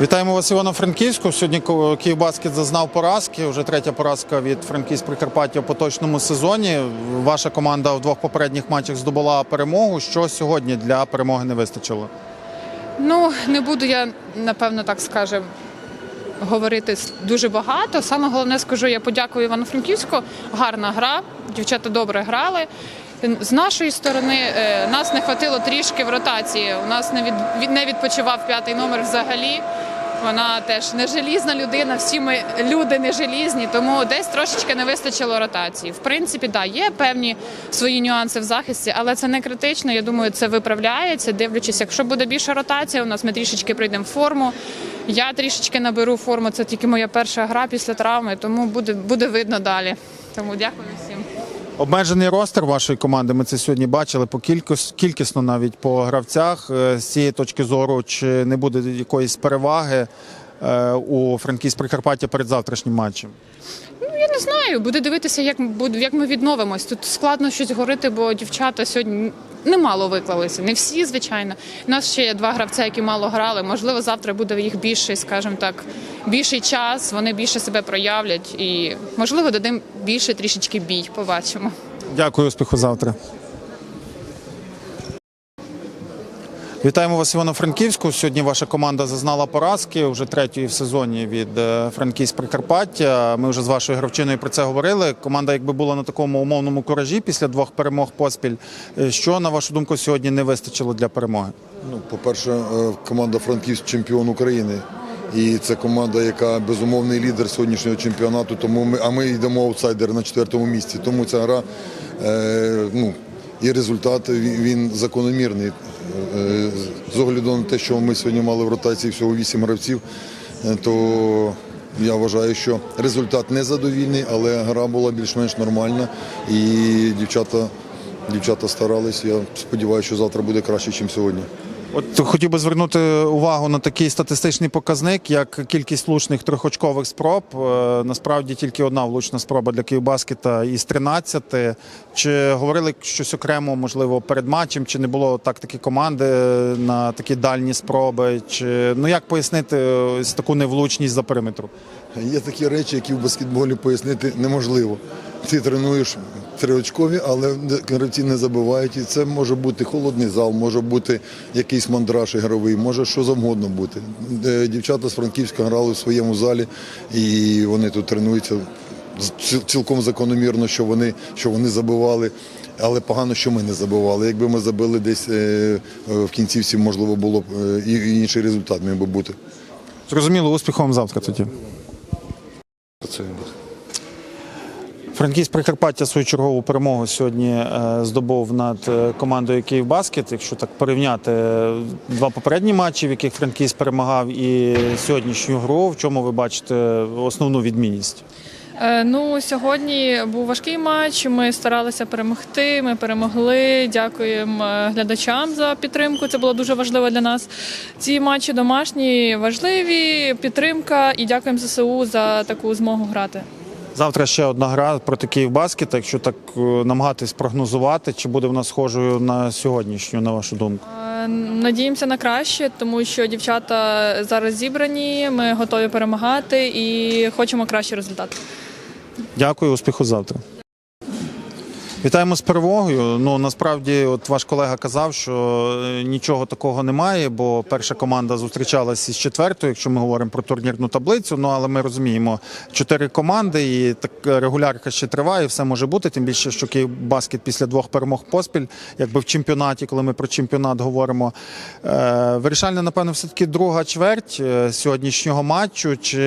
Вітаємо вас Івано-Франківську. Сьогодні Київбаскет зазнав поразки. Вже третя поразка від Франківськ Прикарпаття в поточному сезоні. Ваша команда в двох попередніх матчах здобула перемогу. Що сьогодні для перемоги не вистачило? Ну, не буду я, напевно, так скажем, говорити дуже багато. Саме головне скажу, я подякую Івано-Франківську. Гарна гра, дівчата добре грали. З нашої сторони е, нас не хватило трішки в ротації. У нас не відпочивав п'ятий номер взагалі. Вона теж не желізна людина, всі ми люди не желізні, тому десь трошечки не вистачило ротації. В принципі, да, є певні свої нюанси в захисті, але це не критично. Я думаю, це виправляється. Дивлячись, якщо буде більша ротація, у нас ми трішечки прийдемо в форму. Я трішечки наберу форму. Це тільки моя перша гра після травми, тому буде, буде видно далі. Тому дякую всім. Обмежений ростер вашої команди. Ми це сьогодні бачили по кількості кількісно навіть по гравцях. Е, З цієї точки зору, чи не буде якоїсь переваги е, у Франківськ Прикарпаття перед завтрашнім матчем? Ну, я не знаю, буде дивитися, як, як ми відновимось. Тут складно щось говорити, бо дівчата сьогодні немало виклалися. Не всі, звичайно. У нас ще є два гравця, які мало грали. Можливо, завтра буде їх більший, скажімо так, більший час, вони більше себе проявлять і, можливо, дадим більше трішечки бій. Побачимо. Дякую, успіху завтра. Вітаємо вас Івано-Франківську. Сьогодні ваша команда зазнала поразки вже третьої в сезоні від е, Франківськ Прикарпаття. Ми вже з вашою гравчиною про це говорили. Команда, якби була на такому умовному куражі після двох перемог поспіль. е, Що на вашу думку сьогодні не вистачило для перемоги? Ну, по-перше, е, команда Франківськ чемпіон України. І це команда, яка безумовний лідер сьогоднішнього чемпіонату. Тому ми, а ми йдемо аутсайдер на четвертому місці. Тому ця гра е, ну, і результат він закономірний. Е, з огляду на те, що ми сьогодні мали в ротації всього 8 гравців, е, то я вважаю, що результат незадовільний, але гра була більш-менш нормальна. І дівчата, дівчата старались. Я сподіваюся, що завтра буде краще, ніж сьогодні. От хотів би звернути увагу на такий статистичний показник, як кількість влучних трьохочкових спроб. Е, Насправді тільки одна влучна спроба для Київбаскета із 13. Чи говорили щось окремо, можливо, перед матчем, чи не було тактики команди на такі дальні спроби? Чи ну як пояснити ось таку невлучність за периметру? Є такі речі, які в баскетболі пояснити неможливо. Ти тренуєш триочкові, але гравці не забувають. І це може бути холодний зал, може бути якийсь мандраж ігровий, може що завгодно бути. Е, Дівчата з Франківська грали в своєму залі, і вони тут тренуються цілком закономірно, що вони, що вони забивали. Але погано, що ми не забивали. Якби ми забили десь е, е, в кінцівці, можливо, було б і інший результат міг би бути. Зрозуміло, успіху вам завтра тоді. Франківськ Прикарпаття свою чергову перемогу сьогодні е, здобув над е, командою Київбаскет. Якщо так порівняти е, два попередні матчі, в яких Франківськ перемагав, і сьогоднішню гру, в чому ви бачите основну відмінність? Ну, сьогодні був важкий матч. Ми старалися перемогти. Ми перемогли. Дякуємо глядачам за підтримку. Це було дуже важливо для нас. Ці матчі домашні важливі. Підтримка і дякуємо ЗСУ за таку змогу грати. Завтра ще одна гра проти Київбаскет. Якщо так е, намагатись прогнозувати, чи буде вона схожою на сьогоднішню, на вашу думку? Е, Надіємося на краще, тому що дівчата зараз зібрані. Ми готові перемагати і хочемо кращий результат. Дякую, успіху завтра. Вітаємо з перемогою. Ну насправді, от ваш колега казав, що е, нічого такого немає, бо перша команда зустрічалася із четвертою, якщо ми говоримо про турнірну таблицю. Ну але ми розуміємо, чотири команди, і так е, регулярка ще триває, все може бути. Тим більше, що Київбаскет після двох перемог поспіль, якби в чемпіонаті, коли ми про чемпіонат говоримо. Е, вирішальна, напевно, все таки друга чверть сьогоднішнього матчу. Чи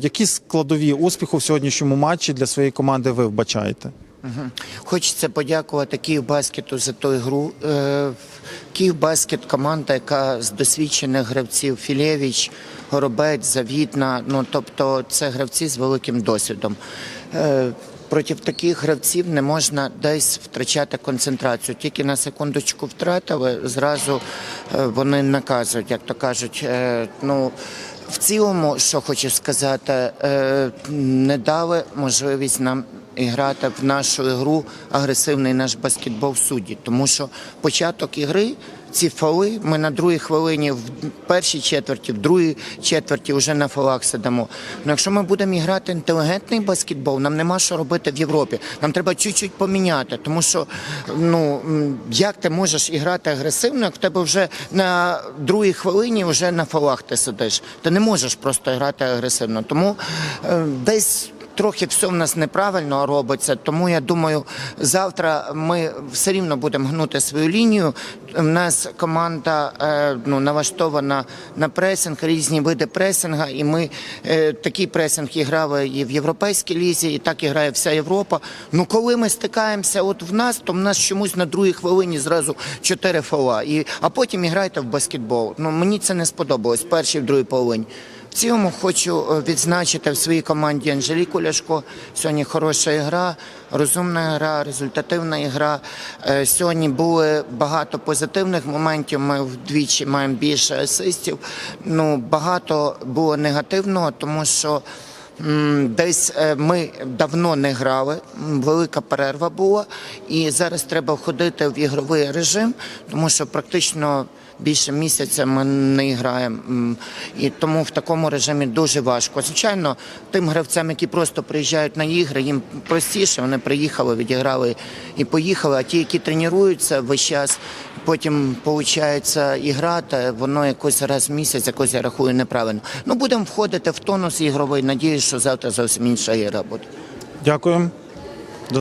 які складові успіху в сьогоднішньому матчі для своєї команди ви вбачаєте? Хочеться подякувати Київбаскету за ту гру. Е, Київбаскет команда, яка з досвідчених гравців Філєвич, Горобець, Завітна. Ну тобто це гравці з великим досвідом. Е, Проти таких гравців не можна десь втрачати концентрацію. Тільки на секундочку втратили, зразу е, вони наказують, як то кажуть. Ну в цілому, що хочу сказати, не дали можливість нам і грати в нашу ігру агресивний наш баскетбол судді, тому що початок ігри ці фоли. Ми на другій хвилині в першій четверті, в другій четверті вже на фолах сидимо. Ну, якщо ми будемо грати інтелігентний баскетбол, нам нема що робити в Європі. Нам треба чуть-чуть поміняти, тому що ну як ти можеш іграти агресивно, як в тебе вже на другій хвилині вже на фолах ти сидиш. Ти не можеш просто грати агресивно. Тому е, десь. Трохи все в нас неправильно робиться, тому я думаю, завтра ми все рівно будемо гнути свою лінію. У нас команда е, ну, налаштована на пресинг, різні види пресинга, і ми е, такий пресинг і грали і в європейській лізі, і так і грає вся Європа. Ну коли ми стикаємося от в нас, то в нас чомусь на другій хвилині зразу чотири фола. І, а потім іграйте в баскетбол. Ну мені це не сподобалось першій, в другій половині. В цілому хочу е, відзначити в своїй команді Анжеліку Ляшко. Сьогодні хороша гра, розумна гра, результативна гра. Е, Сьогодні були багато позитивних моментів. Ми вдвічі маємо більше асистів. Ну багато було негативного, тому що. Десь е, ми давно не грали, велика перерва була, і зараз треба входити в ігровий режим, тому що практично більше місяця ми не граємо. І тому в такому режимі дуже важко. Звичайно, тим гравцям, які просто приїжджають на ігри, їм простіше. Вони приїхали, відіграли і поїхали. А ті, які тренуються весь час, потім виходить і грати, воно якось раз в місяць, якось я рахую неправильно. Ну будемо входити в тонус ігровий. Надіюсь, що завтра зовсім інша ігра буде. Дякую.